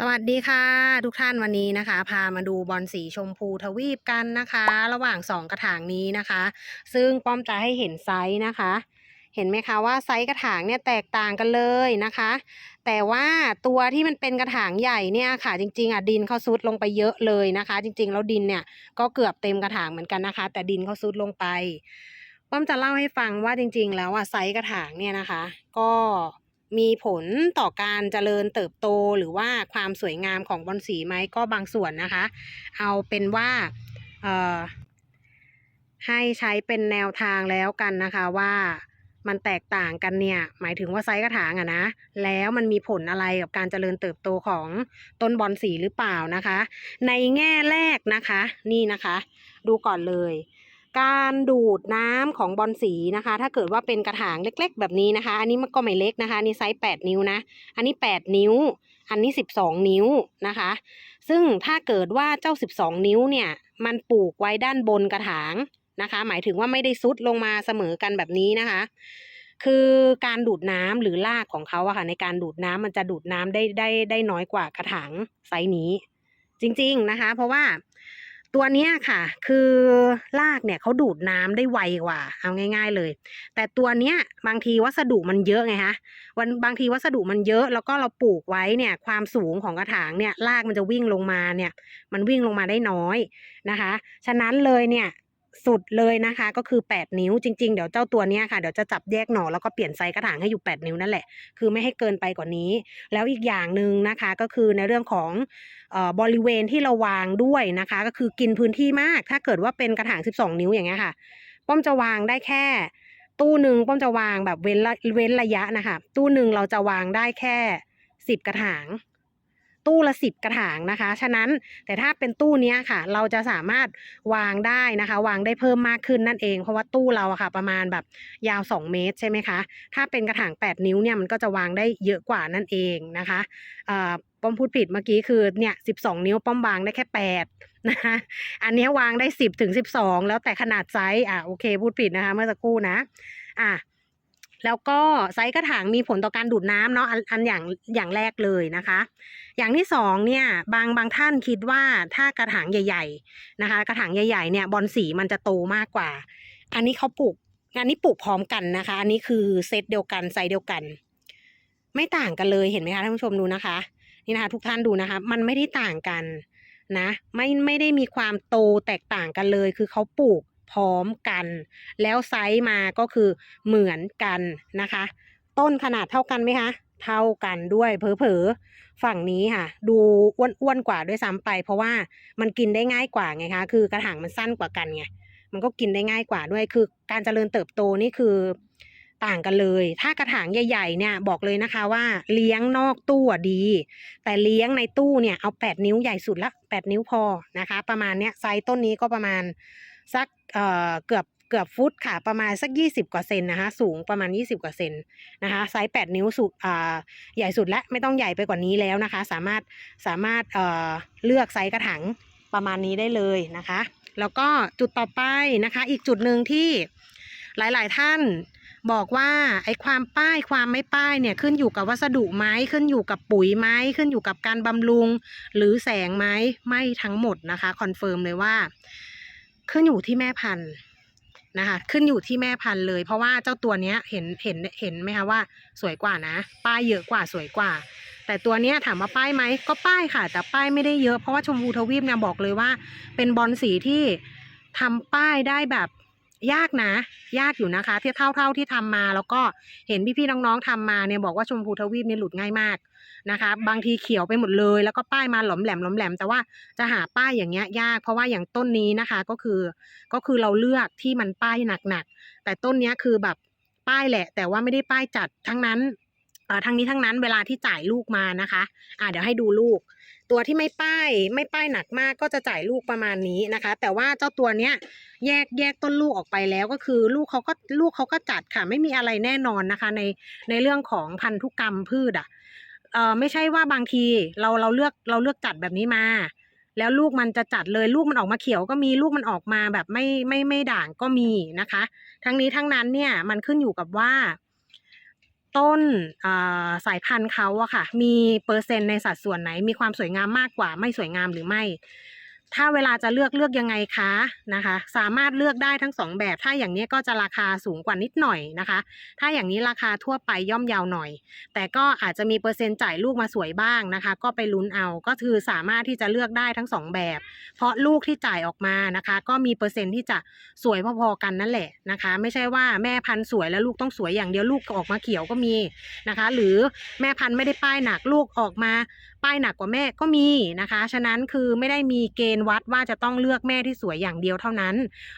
สวัสดีค่ะ ทุกท่านวันนี้นะคะ พามาดูบอลสีชมพูทวีปกันนะคะ ระหว่างสองกระถางนี้นะคะ ซึ่งป้อมจะให้เห็นไซส์นะคะ เห็นไหมคะว่าไซส์กระถางเนี่ยแตกต่างกันเลยนะคะ แต่ว่าตัวที่มันเป็นกระถางใหญ่เนี่ยค่ะ จริง ๆอะดินเขาซุดลงไปเยอะเลยนะคะ จริง ๆ แล้วดินเนี่ยก็เกือบเต็มกระถางเหมือนกันนะคะ แต่ดินเขาซุดลงไปป้อมจะเล่าให้ฟังว่าจริง ๆ แล้วอะไซส์กระถางเนี่ยนะคะ ก็ มีผลต่อการเจริญเติบโตหรือว่าความสวยงามของบอนสีไหมก็บางส่วนนะคะ เอาเป็นว่าให้ใช้เป็นแนวทางแล้วกันนะคะว่ามันแตกต่างกันเนี่ยหมายถึงว่าไซส์กระถางอะนะแล้วมันมีผลอะไรกับการเจริญเติบโตของต้นบอนสีหรือเปล่านะคะ ในแง่แรกนะคะ นี่นะคะ ดูก่อนเลย การดูดน้ำของบอนสีนะคะ ถ้าเกิดว่าเป็นกระถางเล็ก ๆ แบบนี้นะคะ อันนี้มันก็ไม่เล็กนะคะอันนี่ไซส์8 นิ้วนะ อันนี้ 8 นิ้ว อันนี้ 12 นิ้วนะคะ ซึ่งถ้าเกิดว่าเจ้า 12 นิ้วเนี่ยมันปลูกไว้ด้านบนกระถางนะคะ หมายถึงว่าไม่ได้ซุดลงมาเสมอกันแบบนี้นะคะ คือการดูดน้ำหรือรากของเขาอะค่ะในการดูดน้ำมันจะดูดน้ำได้ได้ได้น้อยกว่ากระถางไซส์นี้ จริง ๆนะคะ เพราะว่า ตัวเนี้ยค่ะ คือรากเนี่ยเขาดูดน้ำได้ไวกว่า เอาง่าย ๆเลย แต่ตัวเนี้ยบางทีวัสดุมันเยอะไงคะวันบางทีวัสดุมันเยอะ แล้วก็เราปลูกไว้เนี่ย ความสูงของกระถางเนี่ยรากมันจะวิ่งลงมาเนี่ย มันวิ่งลงมาได้น้อยนะคะ ฉะนั้นเลยเนี่ย สุดเลยนะคะ ก็คือ 8 นิ้วจริง ๆ เดี๋ยวเจ้าตัวเนี้ยค่ะเดี๋ยวจะจับแยกหน่อแล้วก็เปลี่ยนไซส์กระถางให้อยู่ 8 นิ้วนั่นแหละ คือไม่ให้เกินไปกว่านี้ แล้วอีกอย่างหนึ่งนะคะก็คือในเรื่องของออบริเวณที่เราวางด้วยนะคะ ก็คือกินพื้นที่มาก ถ้าเกิดว่าเป็นกระถาง 12 นิ้วอย่างเงี้ยค่ะ ป้อมจะวางได้แค่ ตู้หนึ่งป้อมจะวางแบบเว้นระเว้นระยะนะคะ ตู้หนึ่งเราจะวางได้แค่ 10 กระถาง ตู้ละสิบกระถางนะคะ ฉะนั้นแต่ถ้าเป็นตู้นี้ค่ะ เราจะสามารถวางได้นะคะ วางได้เพิ่มมากขึ้นนั่นเอง เพราะว่าตู้เราอะค่ะ ประมาณแบบยาว 2 เมตรใช่ไหมคะ ถ้าเป็นกระถาง 8 นิ้วเนี่ยมันก็จะวางได้เยอะกว่านั่นเองนะคะเอ่อป้อมพูดผิดเมื่อกี้คือเนี่ย12นิ้วป้อมวางได้แค่8นะคะอันนี้วางได้10ถึง12แล้วแต่ขนาดไซส์อะโอเคพูดผิดนะคะ เมื่อสักครู่นะ อะ แล้วก็ไซส์กระถางมีผลต่อการดูดน้ำเนาะอันอันอย่างอย่างแรกเลยนะคะ อย่างที่สองเนี่ยบางบางท่านคิดว่าถ้ากระถางใหญ่ ๆนะคะ กระถางใหญ่ๆเนี่ยบอลสีมันจะโตมากกว่า อันนี้เขาปลูกอันนี้ปลูกพร้อมกันนะคะ อันนี้คือเซตเดียวกันไซส์เดียวกัน ไม่ต่างกันเลยเห็นไหมคะท่านผู้ชมดูนะคะนี่นะคะ ทุกท่านดูนะคะ มันไม่ได้ต่างกันนะ ไม่ไม่ได้มีความโตแตกต่างกันเลย คือเขาปลูก พร้อมกัน แล้วไซส์มาก็คือเหมือนกันนะคะ ต้นขนาดเท่ากันไหมคะ เท่ากันด้วยเผลอๆฝั่งนี้ค่ะ ดูอ้วนๆกว่าด้วยซ้ำไป เพราะว่ามันกินได้ง่ายกว่าไงคะคือกระถางมันสั้นกว่ากันไงมันก็กินได้ง่ายกว่าด้วยคือ การเจริญเติบโตนี่คือต่างกันเลย ถ้ากระถางใหญ่ๆเนี่ยบอกเลยนะคะว่าเลี้ยงนอกตู้ดี แต่เลี้ยงในตู้เนี่ยเอา 8 นิ้วใหญ่สุดละ 8 นิ้วพอนะคะ ประมาณเนี้ยไซส์ต้นนี้ก็ประมาณ สักเอ่อเกือบเกือบฟุตค่ะประมาณสัก 20 กว่าเซนนะคะสูงประมาณ 20 กว่าเซนนะคะไซส์8 นิ้วสุดใหญ่สุดและไม่ต้องใหญ่ไปกว่านี้แล้วนะคะ สามารถสามารถเเลือกไซส์กระถางประมาณนี้ได้เลยนะคะ แล้วก็จุดต่อไปนะคะ อีกจุดหนึ่งที่หลาย ๆ ท่านบอกว่าไอ้ความป้ายความไม่ป้ายเนี่ยขึ้นอยู่กับวัสดุไหมขึ้นอยู่กับปุ๋ยไหมขึ้นอยู่กับการบำรุง หรือแสงไหมไม่ทั้งหมดนะคะคอนเฟิร์มเลยว่า ขึ้นอยู่ที่แม่พันธุ์นะคะ ขึ้นอยู่ที่แม่พันธุ์เลย เพราะว่าเจ้าตัวเนี้ยเห็นเห็นเห็นไหมคะว่า สวยกว่านะ ป้ายเยอะกว่าสวยกว่า แต่ตัวเนี้ยถามว่าป้ายไหมก็ป้ายค่ะ แต่ป้ายไม่ได้เยอะเพราะว่าชมพูทวีปเนี่ยบอกเลยว่า เป็นบอลสีที่ทำป้ายได้แบบ ยากนะ ยากอยู่นะคะที่เท่าเท่าที่ทำมา แล้วก็เห็นพี่ๆน้องๆทำมาเนี่ยบอกว่าชมพูทวีปเนี่ยหลุดง่ายมากนะคะ บางทีเขียวไปหมดเลย แล้วก็ป้ายมาหลอมแหลมหลอมแหลมแต่ว่าจะหาป้ายอย่างเงี้ยยาก เพราะว่าอย่างต้นนี้นะคะก็คือก็คือเราเลือกที่มันป้ายหนักๆแต่ต้นเนี้ยคือแบบป้ายแหละ แต่ว่าไม่ได้ป้ายจัดทั้งนั้น อ่าทั้งนี้ทั้งนั้นเวลาที่จ่ายลูกมานะคะอ่าเดี๋ยวให้ดูลูก ตัวที่ไม่ป้ายไม่ป้ายหนักมากก็จะจ่ายลูกประมาณนี้นะคะ แต่ว่าเจ้าตัวเนี้ยแยกแยกต้นลูกออกไปแล้วก็คือลูกเขาก็ลูกเขาก็จัดค่ะ ไม่มีอะไรแน่นอนนะคะ ในในเรื่องของพันธุกรรมพืชอะเอ่อไม่ใช่ว่าบางทีเราเราเลือกเราเลือกจัดแบบนี้มา แล้วลูกมันจะจัดเลยลูกมันออกมาเขียวก็มีลูกมันออกมาแบบไม่ไม่ไม่ด่างก็มีนะคะ ทั้งนี้ทั้งนั้นเนี่ยมันขึ้นอยู่กับว่า ต้นสายพันธุ์เขาอะค่ะ มีเปอร์เซ็นต์ในสัดส่วนไหน มีความสวยงามมากกว่า ไม่สวยงามหรือไม่ ถ้าเวลาจะเลือกเลือกยังไงคะนะคะ สามารถเลือกได้ทั้งสองแบบ ถ้าอย่างนี้ก็จะราคาสูงกว่านิดหน่อยนะคะ ถ้าอย่างนี้ราคาทั่วไปย่อมยาวหน่อย แต่ก็อาจจะมีเปอร์เซ็นต์จ่ายลูกมาสวยบ้างนะคะ ก็ไปลุ้นเอาก็คือสามารถที่จะเลือกได้ทั้งสองแบบ เพราะลูกที่จ่ายออกมานะคะ ก็มีเปอร์เซ็นต์ที่จะสวยพอๆกันนั่นแหละนะคะ ไม่ใช่ว่าแม่พันธุ์สวยแล้วลูกต้องสวยอย่างเดียวลูกออกมาเขียวก็มีนะคะ หรือแม่พันธุ์ไม่ได้ป้ายหนักลูกออกมา ป้ายหนักกว่าแม่ก็มีนะคะ ฉะนั้นคือไม่ได้มีเกณฑ์วัดว่าจะต้องเลือกแม่ที่สวยอย่างเดียวเท่านั้น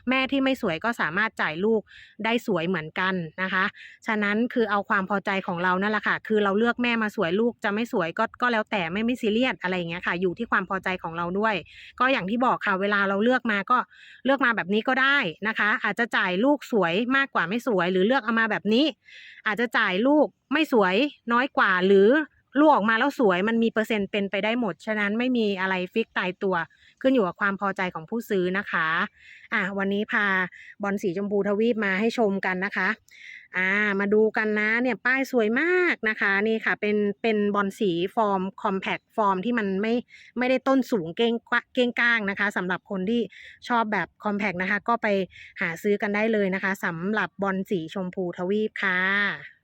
แม่ที่ไม่สวยก็สามารถจ่ายลูกได้สวยเหมือนกันนะคะ ฉะนั้นคือเอาความพอใจของเรานั่นแหละค่ะ คือเราเลือกแม่มาสวยลูกจะไม่สวยก็ก็แล้วแต่ไม่ไม่ซีเรียสอะไรอย่างเงี้ยค่ะ อยู่ที่ความพอใจของเราด้วย ก็อย่างที่บอกค่ะเวลาเราเลือกมาก็เลือกมาแบบนี้ก็ได้นะคะ อาจจะจ่ายลูกสวยมากกว่าไม่สวย หรือเลือกเอามาแบบนี้ อาจจะจ่ายลูกไม่สวยน้อยกว่าหรือ ลูกออกมาแล้วสวยมันมีเปอร์เซ็นต์เป็นไปได้หมด ฉะนั้นไม่มีอะไรฟิกตายตัว ขึ้นอยู่กับความพอใจของผู้ซื้อนะคะ อะวันนี้พาบอลสีชมพูทวีปมาให้ชมกันนะคะ อ่ามาดูกันนะเนี่ยป้ายสวยมากนะคะนี่ค่ะเป็นเป็นบอลสีฟอร์มคอมแพคฟอร์มที่มันไม่ไม่ได้ต้นสูงเก้งกวะเก้งก้างนะคะสำหรับคนที่ชอบแบบคอมแพคนะคะ ก็ไปหาซื้อกันได้เลยนะคะสำหรับบอลสีชมพูทวีปค่ะ